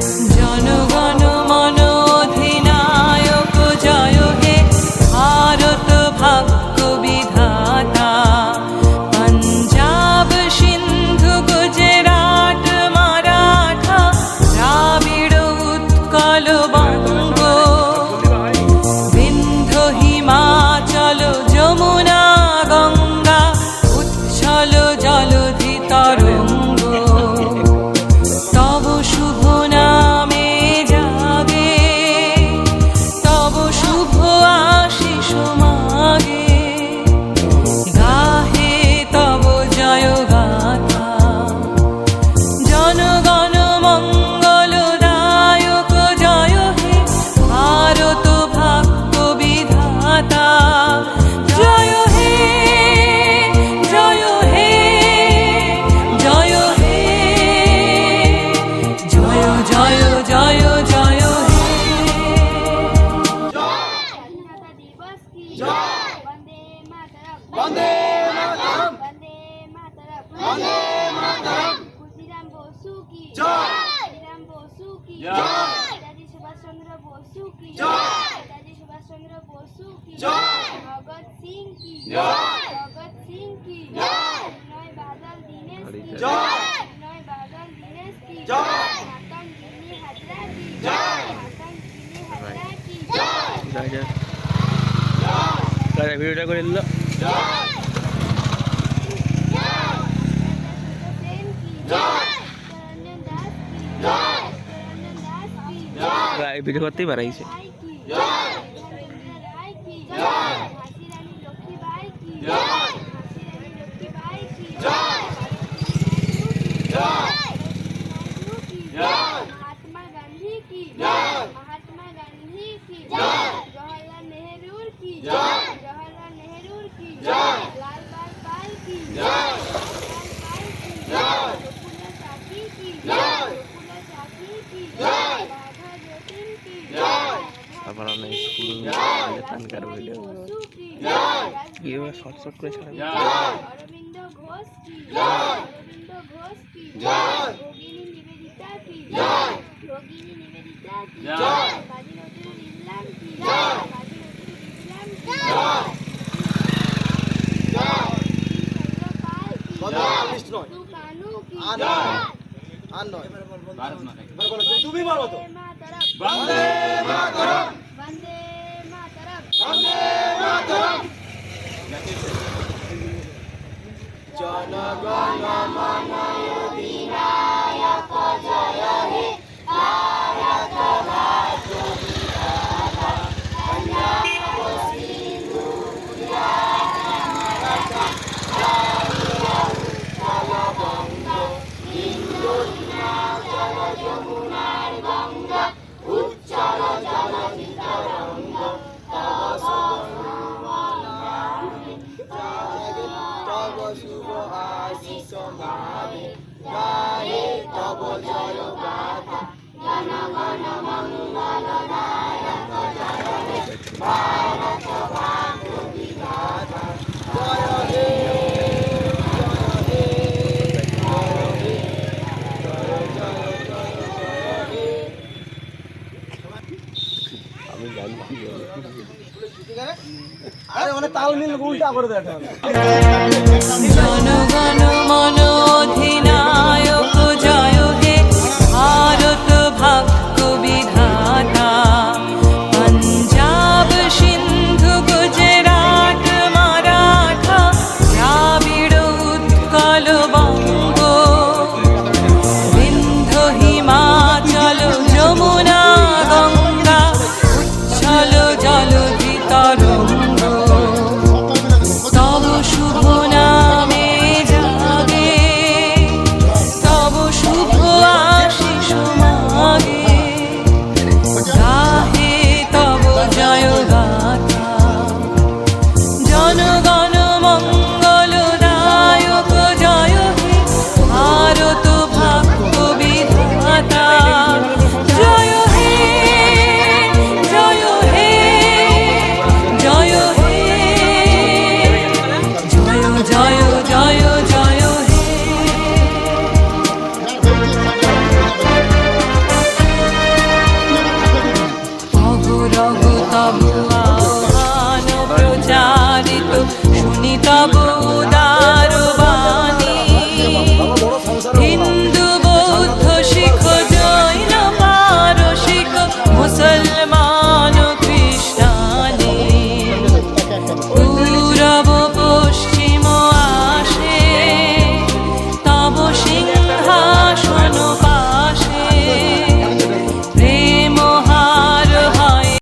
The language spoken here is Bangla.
Yeah. কি জয় ক্ষুদিরাম বসু কি জয় নেতাজি সুভাষচন্দ্র বসু কি জয় নেতাজি সুভাষচন্দ্র বসু কি জয় ভগৎ সিং কি জয় ভগৎ সিং কি জয় বিনয় বাদল দীনেশ কি জয় বিনয় বাদল দীনেশ কি জয় মাতঙ্গ গিনি হাজরা কি জয় মাতঙ্গ গিনি হাজরা কি জয় ভিডিওটা করে ભાઈ બીજું ભરાઈ છે महात्मा गांधी महात्मा गांधी नेहरू নিবেদিতা কি? কাজী নজরুল ইসলাম কি? কাজী নজরুল ইসলাম কি? চন্দ্রপাল কি? তু কানু কি? তুমি বলো তো। agora. আরে মানে তাল মিল উল্টা করে দেখো জনগণ মন Al